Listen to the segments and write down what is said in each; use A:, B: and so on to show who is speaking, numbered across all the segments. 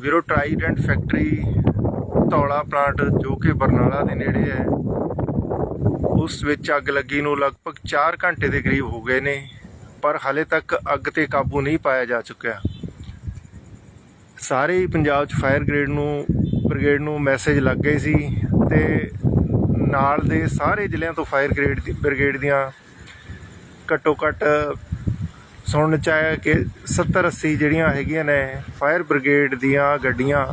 A: ਵੀਰੋ Trident factory Dhaula plant ਜੋ ਕਿ ਬਰਨਾਲਾ ਦੇ ਨੇੜੇ ਹੈ, ਉਸ ਵਿੱਚ ਅੱਗ ਲੱਗੀ ਨੂੰ ਲਗਭਗ 4 ਘੰਟੇ ਦੇ ਕਰੀਬ ਹੋ ਗਏ ਨੇ, ਪਰ ਹਾਲੇ ਤੱਕ ਅੱਗ ਤੇ ਕਾਬੂ ਨਹੀਂ ਪਾਇਆ ਜਾ ਚੁੱਕਿਆ। ਸਾਰੇ ਹੀ ਪੰਜਾਬ 'ਚ ਫਾਇਰ ਗ੍ਰੇਡ ਨੂੰ ਬ੍ਰਿਗੇਡ ਨੂੰ ਮੈਸੇਜ ਲੱਗ ਗਏ ਸੀ ਤੇ ਨਾਲ ਦੇ ਸਾਰੇ ਜ਼ਿਲ੍ਹਿਆਂ ਤੋਂ ਫਾਇਰ ਗ੍ਰੇਡ ਦੀ ਬ੍ਰਿਗੇਡ ਦੀਆਂ ਘੱਟੋ ਘੱਟ ਸੁਣਨ ਚ ਆਇਆ ਕਿ 70 80 ਜਿਹੜੀਆਂ ਹੈਗੀਆਂ ਨੇ ਫਾਇਰ ਬ੍ਰਿਗੇਡ ਦੀਆਂ ਗੱਡੀਆਂ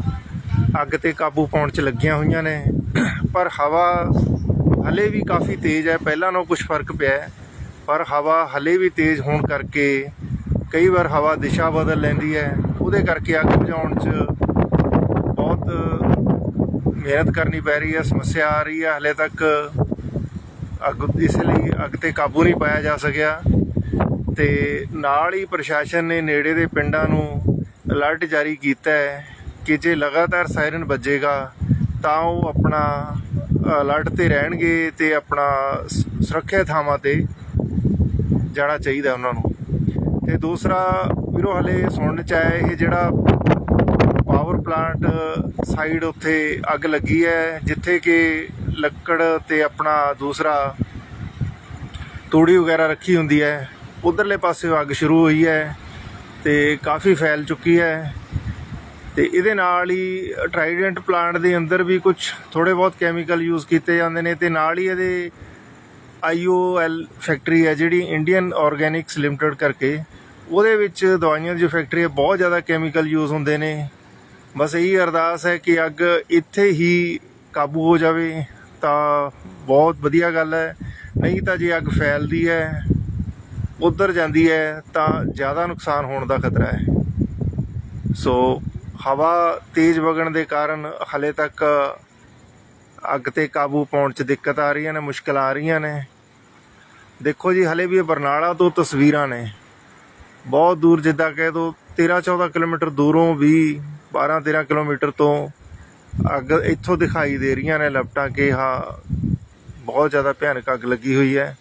A: ਅੱਗ ਤੇ ਕਾਬੂ ਪਾਉਣ ਚ ਲੱਗੀਆਂ ਹੋਈਆਂ ਨੇ। ਪਰ ਹਵਾ ਹਲੇ ਵੀ ਕਾਫੀ ਤੇਜ਼ ਹੈ, ਪਹਿਲਾਂ ਨਾਲੋਂ ਕੁਝ ਫ਼ਰਕ ਪਿਆ ਪਰ ਹਵਾ ਹਲੇ ਵੀ ਤੇਜ਼ ਹੋਣ ਕਰਕੇ ਕਈ ਵਾਰ ਹਵਾ ਦਿਸ਼ਾ ਬਦਲ ਲੈਂਦੀ ਹੈ। ਉਹਦੇ ਕਰਕੇ ਅੱਗ ਬੁਝਾਉਣ ਚ ਬਹੁਤ ਮਿਹਨਤ ਕਰਨੀ ਪੈ ਰਹੀ ਹੈ, ਸਮੱਸਿਆ ਆ ਰਹੀ ਹੈ, ਹਲੇ ਤੱਕ ਅੱਗ ਇਸ ਲਈ ਅੱਗ ਤੇ ਕਾਬੂ ਨਹੀਂ ਪਾਇਆ ਜਾ ਸਕਿਆ। ਤੇ ਨਾਲ ਹੀ ਪ੍ਰਸ਼ਾਸਨ ਨੇ ਨੇੜੇ ਦੇ ਪਿੰਡਾਂ ਨੂੰ ਅਲਰਟ ਜਾਰੀ ਕੀਤਾ ਹੈ ਕਿ ਜੇ ਲਗਾਤਾਰ ਸਾਇਰਨ ਵੱਜੇਗਾ, ਤਾਂ ਉਹ ਆਪਣਾ ਅਲਰਟ ਤੇ ਰਹਿਣਗੇ ਤੇ ਆਪਣਾ ਸੁਰੱਖਿਅਤ ਥਾਵਾਂ ਤੇ ਜਾਣਾ ਚਾਹੀਦਾ ਉਹਨਾਂ ਨੂੰ। ਤੇ ਦੂਸਰਾ ਵੀਰੋ, ਹਲੇ ਸੁਣਨ ਚ ਆਇਆ ਇਹ ਜਿਹੜਾ ਪਲਾਂਟ ਸਾਈਡ uh, ਉੱਥੇ ਅੱਗ ਲੱਗੀ ਹੈ, ਜਿੱਥੇ ਕਿ ਲੱਕੜ ਤੇ ਆਪਣਾ ਦੂਸਰਾ ਤੂੜੀ ਵਗੈਰਾ ਰੱਖੀ ਹੁੰਦੀ ਹੈ। ਉਧਰਲੇ ਪਾਸੇ ਅੱਗ ਸ਼ੁਰੂ ਹੋਈ ਹੈ ਤੇ ਕਾਫੀ ਫੈਲ ਚੁੱਕੀ ਹੈ। ਤੇ ਇਹਦੇ ਨਾਲ ਹੀ ਟ੍ਰਾਈਡੈਂਟ ਪਲਾਂਟ ਦੇ ਅੰਦਰ ਵੀ ਕੁਝ ਥੋੜੇ ਬਹੁਤ ਕੈਮੀਕਲ ਯੂਜ਼ ਕੀਤੇ ਜਾਂਦੇ ਨੇ ਤੇ ਨਾਲ ਹੀ ਇਹਦੇ ਆਈਓਐਲ ਫੈਕਟਰੀ ਹੈ, ਜਿਹੜੀ ਇੰਡੀਅਨ ਆਰਗੈਨਿਕਸ ਲਿਮਟਿਡ ਕਰਕੇ। ਉਹਦੇ ਵਿੱਚ ਦਵਾਈਆਂ ਦੀ ਫੈਕਟਰੀ ਹੈ, ਬਹੁਤ ਜ਼ਿਆਦਾ ਕੈਮੀਕਲ ਯੂਜ਼ ਹੁੰਦੇ ਨੇ। ਬਸ ਇਹੀ ਅਰਦਾਸ ਹੈ ਕਿ ਅੱਗ ਇੱਥੇ ਹੀ ਕਾਬੂ ਹੋ ਜਾਵੇ, ਤਾਂ ਬਹੁਤ ਵਧੀਆ ਗੱਲ ਹੈ। ਨਹੀਂ ਤਾਂ ਜੇ ਅੱਗ ਫੈਲਦੀ ਹੈ, ਉਧਰ ਜਾਂਦੀ ਹੈ, ਤਾਂ ਜ਼ਿਆਦਾ ਨੁਕਸਾਨ ਹੋਣ ਦਾ ਖਤਰਾ ਹੈ। ਸੋ ਹਵਾ ਤੇਜ਼ ਵਗਣ ਦੇ ਕਾਰਨ ਹਲੇ ਤੱਕ ਅੱਗ ਤੇ ਕਾਬੂ ਪਾਉਣ 'ਚ ਦਿੱਕਤ ਆ ਰਹੀਆਂ ਨੇ, ਮੁਸ਼ਕਲ ਆ ਰਹੀਆਂ ਨੇ। ਦੇਖੋ ਜੀ, ਹਲੇ ਵੀ ਇਹ ਬਰਨਾਲਾ ਤੋਂ ਤਸਵੀਰਾਂ ਨੇ। ਬਹੁਤ ਦੂਰ ਜਿੱਦਾਂ ਕਹਿ ਦੋ 13 14 ਕਿਲੋਮੀਟਰ ਦੂਰੋਂ ਵੀ 12 13 ਕਿਲੋਮੀਟਰ ਤੋਂ ਅੱਗ ਇੱਥੋਂ ਦਿਖਾਈ ਦੇ ਰਹੀਆਂ ਨੇ ਲਪਟਾਂ ਕਿ ਹਾਂ, ਬਹੁਤ ਜ਼ਿਆਦਾ ਭਿਆਨਕ ਅੱਗ ਲੱਗੀ ਹੋਈ ਹੈ।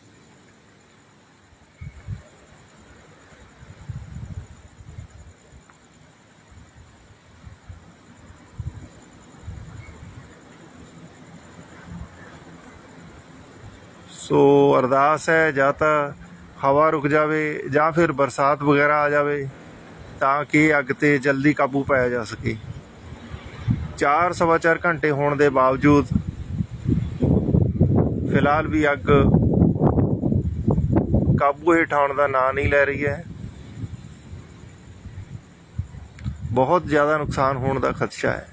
A: ਸੋ ਅਰਦਾਸ ਹੈ, ਜਾਂ ਤਾਂ ਹਵਾ ਰੁਕ ਜਾਵੇ ਜਾਂ ਫਿਰ ਬਰਸਾਤ ਵਗੈਰਾ ਆ ਜਾਵੇ। ਤਾਂ ਕਿ ਅੱਗ ਤੇ ਜਲਦੀ ਕਾਬੂ ਪਾਇਆ ਜਾ ਸਕੇ। 4 ਸਵਾ ਚਾਰ ਘੰਟੇ ਹੋਣ ਦੇ ਬਾਵਜੂਦ ਫਿਲਹਾਲ ਵੀ ਅੱਗ ਕਾਬੂ ਹੇਠ ਆਉਣ ਦਾ ਨਾਂ ਨਹੀਂ ਲੈ ਰਹੀ ਹੈ। ਬਹੁਤ ਜ਼ਿਆਦਾ ਨੁਕਸਾਨ ਹੋਣ ਦਾ ਖਦਸ਼ਾ ਹੈ।